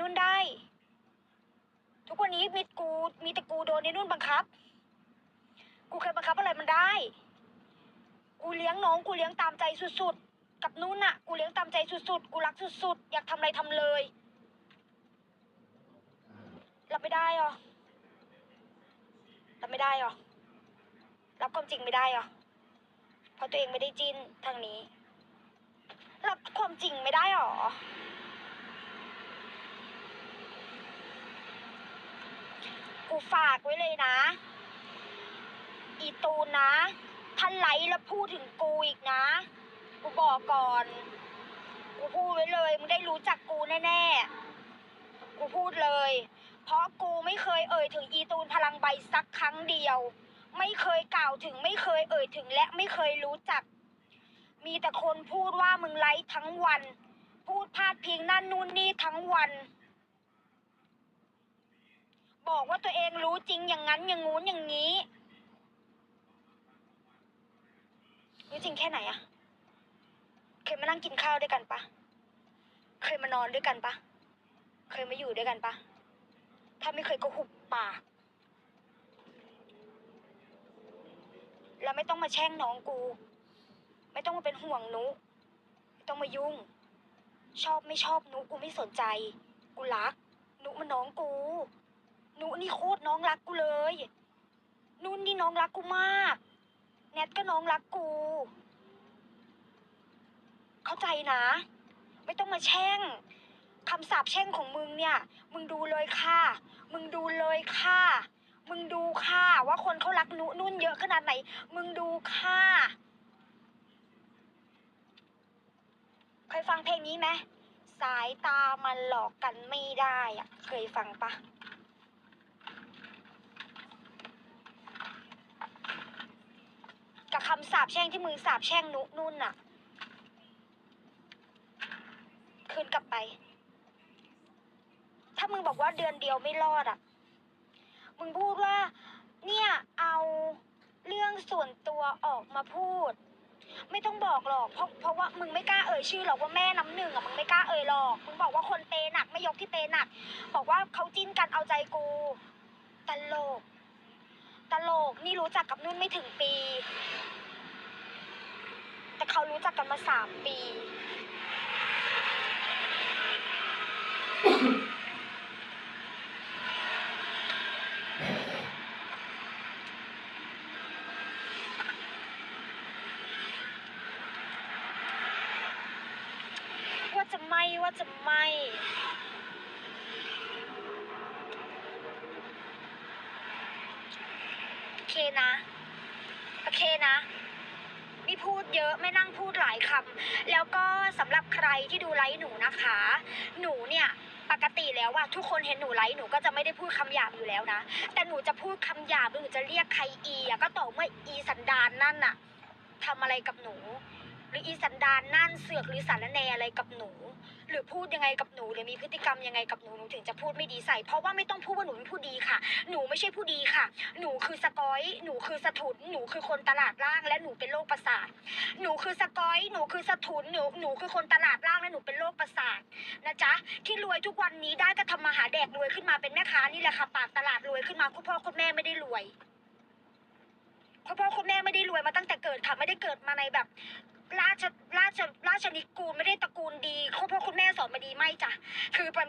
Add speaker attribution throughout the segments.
Speaker 1: นุ่นได้ ทุกวันนี้มีกูมีแต่กูโดนในนุ่นบังคับ กูเคยบังคับอะไรมันได้ กูเลี้ยงน้องกูเลี้ยงตามใจสุดๆ กับนุ่นอะกูเลี้ยงตามใจสุดๆ กูรักสุดๆ อยากทำอะไรทำเลยรับไม่ได้หรอรับไม่ได้หรอรับความจริงไม่ได้หรอเพราะตัวเองไม่ได้จินทางนี้ รับความจริงไม่ได้หรอ ฝากไว้เลยนะ อีตูนนะถ้านไลฟ์แล้วพูดถึงกูอีกนะ กูบอกก่อน กูพูดไว้เลย มึงได้รู้จักกูแน่ๆ กูพูดเลย เพราะกูไม่เคยเอ่ยถึงอีตูนพลังใบสักครั้งเดียว ไม่เคยกล่าวถึงไม่เคยเอ่ยถึงและไม่เคยรู้จัก มีแต่คนพูดว่ามึงไลฟ์ทั้งวัน พูดพาดพิงนั่นนู่นนี่ทั้งวัน บอกว่าตัวเองรู้จริงอย่างนั้นอย่างงู้นอย่างนี้ รู้จริงแค่ไหนอะเคยมานั่งกินข้าวด้วยกันปะเคยมานอนด้วยกันปะเคยมาอยู่ด้วยกันปะถ้าไม่เคยก็หุบปาก แล้วไม่ต้องมาแช่งน้องกู ไม่ต้องมาเป็นห่วงหนุไม่ต้องมายุ่ง ชอบไม่ชอบหนุกูไม่สนใจ กูรักหนุมันน้องกู นุนี่โคตรน้องรักกูเลย นุ่นนี่น้องรักกูมาก แนทก็น้องรักกู เข้าใจนะ ไม่ต้องมาแช่งคำสาปแช่งของมึงเนี่ย มึงดูเลยค่ะ มึงดูเลยค่ะ มึงดูค่ะ ว่าคนเขารักนุนุ่นเยอะขนาดไหน มึงดูค่ะเคยฟังเพลงนี้ไหมสายตามันหลอกกันไม่ได้อะเคยฟังปะ กับ คำสาปแช่งที่มึงสาปแช่งนุนุ่นน่ะ คืนกลับไป ถ้ามึงบอกว่าเดือนเดียวไม่รอดอะ มึงพูดว่า เนี่ยเอาเรื่องส่วนตัวออกมาพูด ไม่ต้องบอกหรอกเพราะเพราะว่ามึงไม่กล้าเอ่ยชื่อหรอกว่าแม่น้ำหนึ่งอะมึงไม่กล้าเอ่ยหรอกมึงบอกว่าคนเปย์หนักไม่ยกที่เปย์หนัก บอกว่าเขาจิ้นกันเอาใจกูตลกตลกนี่รู้จักกับนุ่นไม่ถึงปี แต่เขารู้จักกันมาสามปี ว่าจะไม่ว่าจะไม่โอเคนะ โอเคนะ ไม่พูดเยอะไม่นั่งพูดหลายคำแล้วก็สำหรับใครที่ดูไลฟ์หนูนะคะ หนูเนี่ยปกติแล้วว่าทุกคนเห็นหนูไลฟ์หนูก็จะไม่ได้พูดคำหยาบอยู่แล้วนะ แต่หนูจะพูดคำหยาบหรือหนูจะเรียกใครอีอะก็ต่อเมื่ออีสันดานนั่นน่ะทำอะไรกับหนู หรืออีสันดานนั่นเสือกหรือสารแนอะไรกับหนู หรือพูดยังไงกับหนูหรือมีพฤติกรรมยังไงกับหนูหนูถึงจะพูดไม่ดีใส่เพราะว่าไม่ต้องพูดว่าหนูเป็นผู้ดีค่ะ หนูไม่ใช่ผู้ดีค่ะ หนูคือสกอย หนูคือสถุนหนูคือคนตลาดล่างและหนูเป็นโร นูคือสกอยหนูคือสถุนหนูหนูคือคนตลาดล่างและหนูเป็นโรคประสาทนะจ๊ะที่รวยทุกวันนี้ได้ก็ทำมาหาแดกรวยขึ้นมาเป็นแม่ค้านี่แหละค่ะปากตลาดรวยขึ้นมาคุณพ่อคุณแม่ไม่ได้รวยคุณพ่อคุณแม่ไม่ได้รวยมาตั้งแต่เกิดค่ะไม่ได้เกิดมาในแบบ ราชราชราชนิกูลไม่ได้ตระกูลดีคุณพ่อคุณแม่สอนมาดีไม่จ้ะคือบ้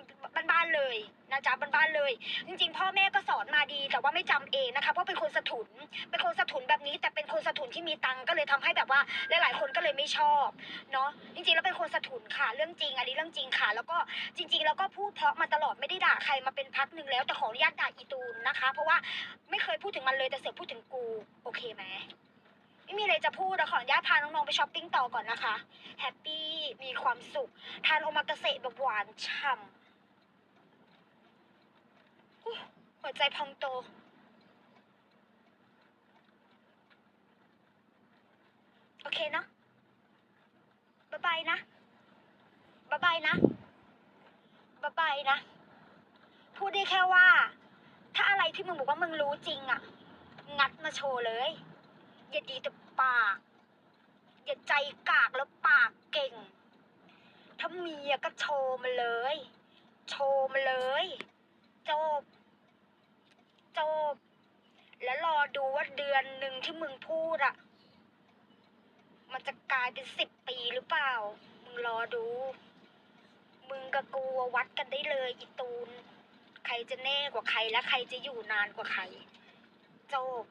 Speaker 1: านๆเลยนะจ๊ะบ้านๆเลย จริงๆ พ่อแม่ก็สอนมาดีแต่ว่าไม่จำเองนะคะเพราะเป็นคนสถุนเป็นคนสถุนแบบนี้ แต่เป็นคนสถุนที่มีตังก็เลยทำให้แบบว่าหลายๆคนก็เลยไม่ชอบเนาะจริงๆแล้วเป็นคนสถุนค่ะเรื่องจริงอันนี้เรื่องจริงค่ะ แล้วก็จริง ๆ แล้วก็พูดเพราะมาตลอดไม่ได้ด่าใครมาเป็นพักหนึ่งแล้วแต่ขออนุญาตด่าอีตูนนะคะ เพราะว่าไม่เคยพูดถึงมันเลยแต่เสือพูดถึงกูโอเคไหมไม่มีอะไรจะพูดอะขออนุญาตพาน้องๆไปช้อปปิ้งต่อก่อนนะคะแฮปปี้มีความสุขทานโอมากาเสะแบบหวานฉ่ำ หัวใจพองโต โอเคเนาะบ๊ายบายนะบ๊ายบายนะบ๊ายบายนะ พูดได้แค่ว่า ถ้าอะไรที่มึงบอกว่ามึงรู้จริงอะงัดมาโชว์เลย อย่าดีแต่ปาก อย่าใจกากแล้วปากเก่ง ถ้ามีก็โชว์มาเลย โชว์มาเลย จบ จบ แล้วรอดูว่าเดือนหนึ่งที่มึงพูดอะมันจะกลายเป็นสิบปีหรือเปล่า มึงรอดู มึงกับกูวัดกันได้เลยอีตูน ใครจะแน่กว่าใครและใครจะอยู่นานกว่าใคร จบ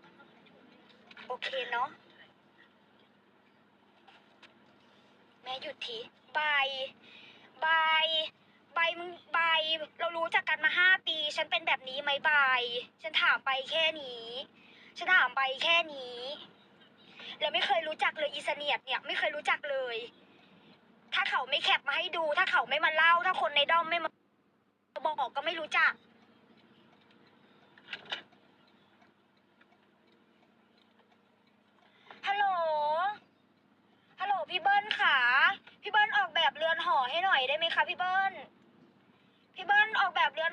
Speaker 1: โอเคเนาะแม่หยุดทีบายบาย เรารู้จักกันมาห้าปี ฉันเป็นแบบนี้ไหมบายฉันถามไปแค่นี้ ฉันถามไปแค่นี้ แล้วไม่เคยรู้จักเลยอีเสเนียดเนี่ย ไม่เคยรู้จักเลย ถ้าเขาไม่แคปมาให้ดู ถ้าเขาไม่มาเล่า ถ้าคนในด้อมไม่มาบอกก็ไม่รู้จัก ฮัลโหล ฮัลโหลพี่เบิ้ลค่ะ พี่เบิ้ลออกแบบเรือนหอให้หน่อยได้ไหมคะพี่เบิ้ล พี่เบิ้ลออกแบบเรือน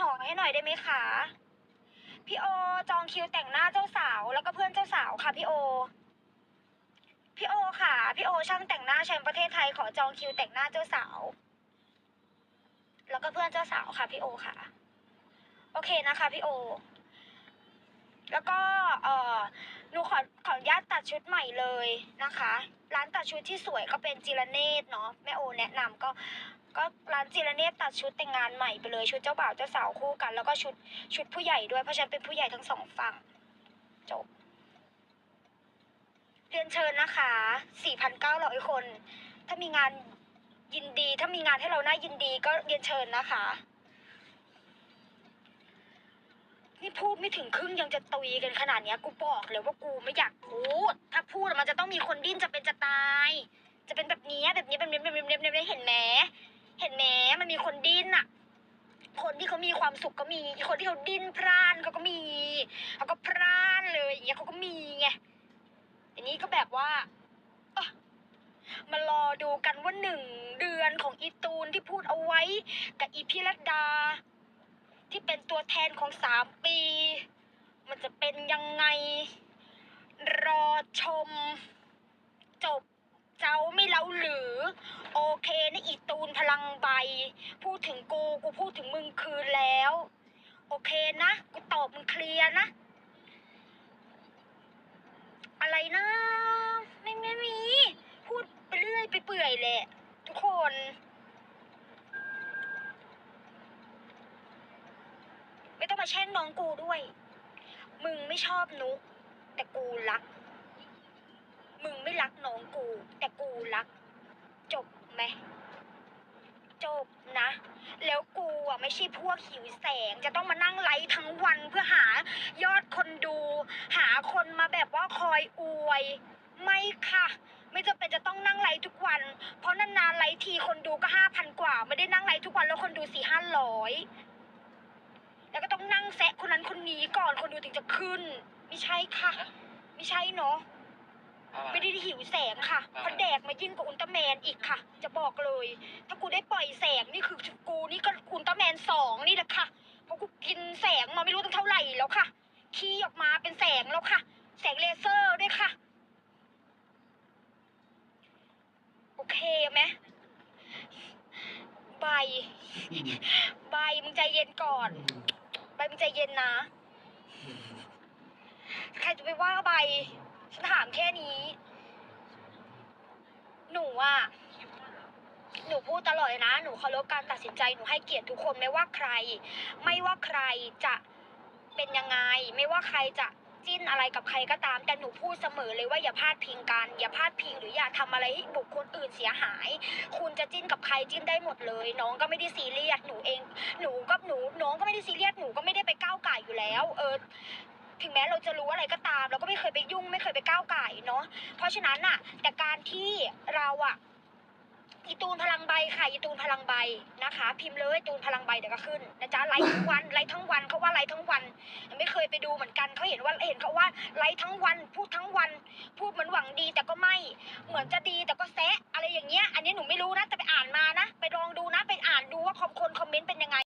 Speaker 1: หอ ให้หน่อยได้ไหมคะ พี่โอจองคิวแต่งหน้าเจ้าสาวแล้วก็เพื่อนเจ้าสาวค่ะพี่โอ พี่โอค่ะ พี่โอช่างแต่งหน้าแชมป์ประเทศไทยขอจองคิวแต่งหน้าเจ้าสาว แล้วก็เพื่อนเจ้าสาวค่ะพี่โอค่ะ โอเคนะคะพี่โอ แล้วก็เอ่อหนูขอขออนุญาตตัดชุดใหม่เลยนะคะ ร้านตัดชุดที่สวยก็เป็นจิรเนตเนาะแม่โอแนะนำก็ ก็ร้านจิรเนตตัดชุดแต่งงานใหม่ไปเลยชุดเจ้าบ่าวเจ้าสาวคู่กัน แล้วก็ชุดชุดผู้ใหญ่ด้วยเพราะฉันเป็นผู้ใหญ่ทั้งสองฝั่งจบเรียนเชิญนะคะ4,900คน ถ้ามีงานยินดี ถ้ามีงานให้เราน่ายินดีก็เรียนเชิญนะคะ นี่พูดไม่ถึงครึ่งยังจะตุยกันขนาดเนี้ย กูบอกเลยว่ากูไม่อยากพูด ถ้าพูดมันจะต้องมีคนดิ้นจะเป็นจะตาย จะเป็นแบบนี้แบบนี้แบบนี้แบบนี้แบบนี้แบบนี้เห็นไหม เห็นไหมมันมีคนดิ้นอะคนที่เขามีความสุขก็มี คนที่เขาดิ้นพร่านเขาก็มีเขาก็พร่านเลยอย่างเงี้ยเขาก็มีไงอันนี้ก็แบบว่ามารอดูกันว่าหนึ่งเดือนของอีตูนที่พูดเอาไว้ กับอีพิรดา ที่เป็นตัวแทนของสามปี มันจะเป็นยังไง รอชม เล่าหรือ โอเคนะอีตูนพลังใบ พูดถึงกูกูพูดถึงมึงคืนแล้ว โอเคนะ กูตอบมึงเคลียร์นะ อะไรนะ ไม่ไม่มี พูดไปเรื่อยไปเปื่อยแหละ ทุกคนไม่ต้องมาแช่งน้องกูด้วย มึงไม่ชอบนุก แต่กูรัก มึงไม่รักน้องกู แต่กูรัก จบไหมจบนะ แล้วกูอะไม่ใช่พวกหิวแสง จะต้องมานั่งไลฟ์ทั้งวันเพื่อหายอดคนดู หาคนมาแบบว่าคอยอวย ไม่ค่ะ ไม่จำเป็นจะต้องนั่งไลฟ์ทุกวัน เพราะนานๆไลฟ์ทีคนดูก็ห้าพันกว่า ไม่ได้นั่งไลฟ์ทุกวันแล้วคนดูสี่ห้าร้อยแล้วก็ต้องนั่งแซะคนนั้นคนนี้ก่อนคนดูถึงจะขึ้น ไม่ใช่ค่ะ ไม่ใช่เนาะ ไม่ได้หิวแสงค่ะเพราะแดกมายิ่งกว่าอุลตร้าแมนอีกค่ะ จะบอกเลย ถ้ากูได้ปล่อยแสงนี่คือกูนี่ก็อุลตร้าแมนสองนี่แหละค่ะ เพราะกูกินแสงมาไม่รู้ตั้งเท่าไหร่แล้วค่ะ ขี้ออกมาเป็นแสงแล้วค่ะ แสงเลเซอร์ด้วยค่ะ โอเคไหมใบ ใบมึงใจเย็นก่อน ใบมึงใจเย็นนะ ใครจะไปว่าใบ ฉันถามแค่นี้ หนูอะ หนูพูดตลอดเลยนะ หนูเคารพการตัดสินใจ หนูให้เกียรติทุกคนไม่ว่าใคร ไม่ว่าใครจะเป็นยังไง ไม่ว่าใครจะจิ้นอะไรกับใครก็ตาม แต่หนูพูดเสมอเลยว่าอย่าพลาดพิงกัน อย่าพลาดพิงหรืออย่าทำอะไรให้บุคคลอื่นเสียหาย คุณจะจิ้นกับใครจิ้นได้หมดเลย น้องก็ไม่ได้ซีเรียส หนูเอง หนูก็หนู น้องก็ไม่ได้ซีเรียส หนูก็ไม่ได้ไปก้าวไก่อยู่แล้ว เออ ถึงแม้เราจะรู้อะไรก็ตาม เราก็ไม่เคยไปยุ่งไม่เคยไปก้าวไก่เนาะเพราะฉะนั้นน่ะแต่การที่เราอะอีตูนพลังใบค่ะอีตูนพลังใบนะคะ พิมพ์เลยตูนพลังใบเดี๋ยวก็ขึ้นนะจ๊ะไลฟ์ทั้งวันไลฟ์ทั้งวันเขาว่าไลฟ์ทั้งวันไม่เคยไปดูเหมือนกันเขาเห็นว่าเห็นเขาว่าไลฟ์ทั้งวัน พูดทั้งวัน พูดเหมือนหวังดีแต่ก็ไม่เหมือนจะดีแต่ก็แซะอะไรอย่างเงี้ยอันนี้หนูไม่รู้นะแต่ไปอ่านมานะ ไปลองดูนะไปอ่านดูว่าคอมคนคอมเมนต์เป็นยังไง